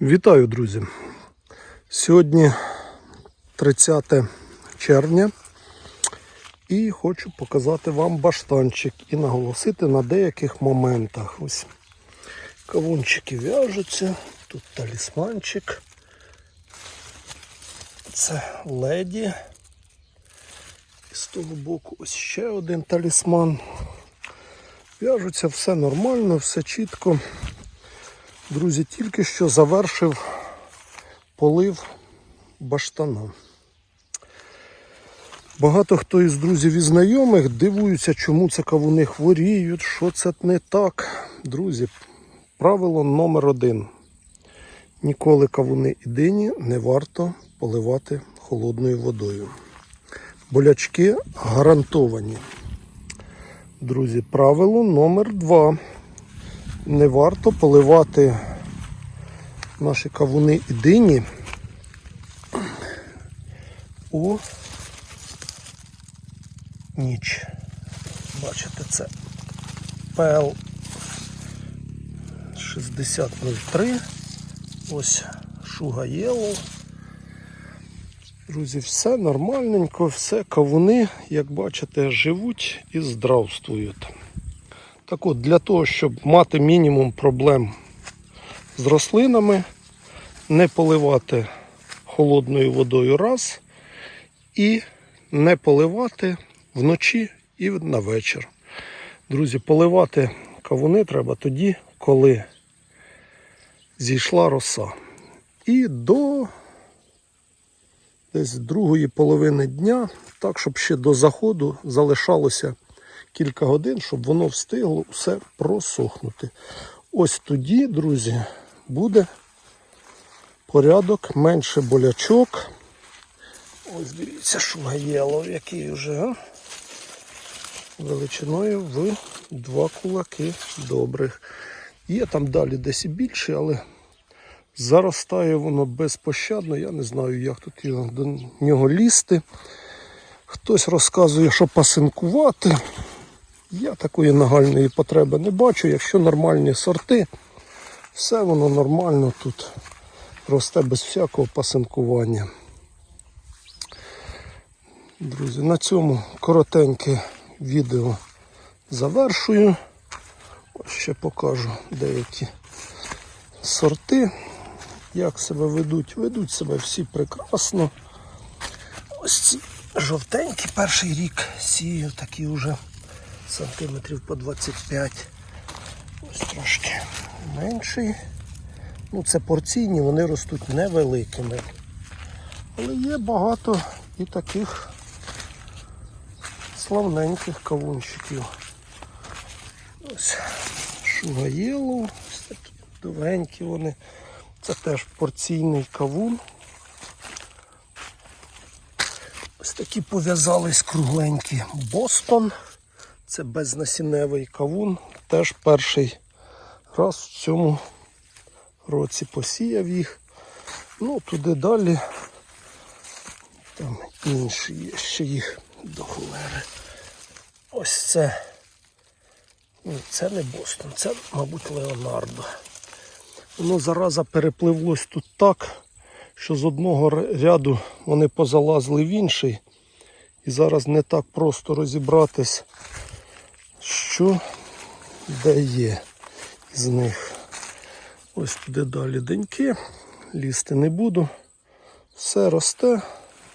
Вітаю, друзі! Сьогодні 30 червня і хочу показати вам баштанчик і наголосити на деяких моментах. Ось кавунчики в'яжуться, тут талісманчик. Це леді. І з того боку ось ще один талісман. В'яжуться все нормально, все чітко. Друзі, тільки що завершив полив баштана. Багато хто із друзів і знайомих дивуються, чому це кавуни хворіють, що це не так. Друзі, правило номер один. Ніколи кавуни і дині не варто поливати холодною водою. Болячки гарантовані. Друзі, правило номер два не варто поливати наші кавуни і дині у ніч. Бачите, це ПЛ 6003. Ось Шуга Yellow. Друзі, все нормальненько, все кавуни, як бачите, живуть і здравствують. Так от, для того, щоб мати мінімум проблем з рослинами, не поливати холодною водою раз і не поливати вночі і на вечір. Друзі, поливати кавуни треба тоді, коли зійшла роса. І до десь другої половини дня, так, щоб ще до заходу залишалося кілька годин, щоб воно встигло все просохнути. Ось тоді, друзі, буде порядок, менше болячок. Ось дивіться, шугаєло, який вже а? величиною в два кулаки добрих. Є там далі десь і більше, але заростає воно безпощадно. Я не знаю, як тут до нього лізти. Хтось розказує, що пасинкувати. Я такої нагальної потреби не бачу. Якщо нормальні сорти, все воно нормально тут росте без всякого пасинкування. Друзі, на цьому коротеньке відео завершую. Ось ще покажу деякі сорти, як себе ведуть. Ведуть себе всі прекрасно. Ось ці жовтенькі перший рік сію, такі вже сантиметрів по 25. Ось трошки менший. Ну, це порційні, вони ростуть невеликими. Але є багато і таких славненьких кавунчиків. Ось шугаєлу, ось такі довгенькі вони. Це теж порційний кавун. Ось такі пов'язались кругленькі Бостон. Це безнасінневий кавун. Теж перший раз в цьому році посіяв їх. Ну, туди далі. Там інші є ще їх до холери. Ось це. Ні, це не Бостон, це, мабуть, Леонардо. Воно зараза перепливлось тут так, що з одного ряду вони позалазили в інший. І зараз не так просто розібратись, що де є з них. Ось туди далі деньки, лізти не буду. Все росте,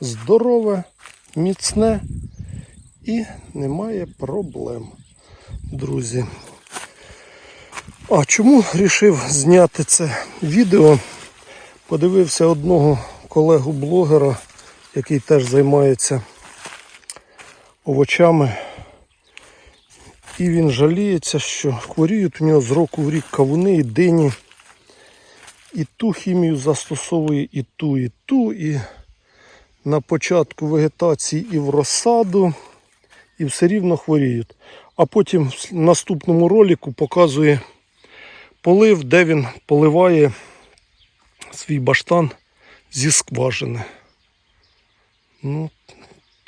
здорове, міцне і немає проблем, друзі. А чому вирішив зняти це відео? Подивився одного колегу-блогера, який теж займається овочами. І він жаліється, що хворіють у нього з року в рік кавуни і дині. І ту хімію застосовує, і ту, і ту. І на початку вегетації і в розсаду, і все рівно хворіють. А потім в наступному ролику показує полив, де він поливає свій баштан зі скважини. Ну,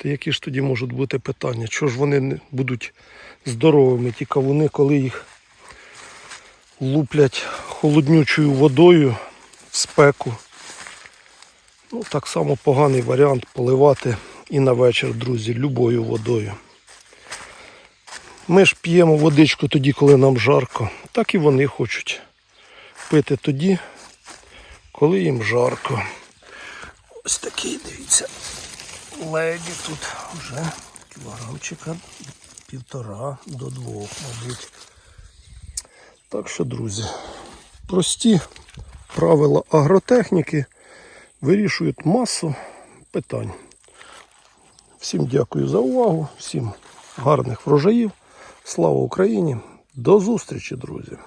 то які ж тоді можуть бути питання? Чого ж вони будуть здоровими, ті кавуни, коли їх луплять холоднючою водою в спеку. Ну, так само поганий варіант поливати і на вечір, друзі, любою водою. Ми ж п'ємо водичку тоді, коли нам жарко, так і вони хочуть пити тоді, коли їм жарко. Ось такий, дивіться, леді тут вже кілограмчика півтора до двох, мабуть. Так що, друзі, прості правила агротехніки вирішують масу питань. Всім дякую за увагу, всім гарних врожаїв. Слава Україні! До зустрічі, друзі!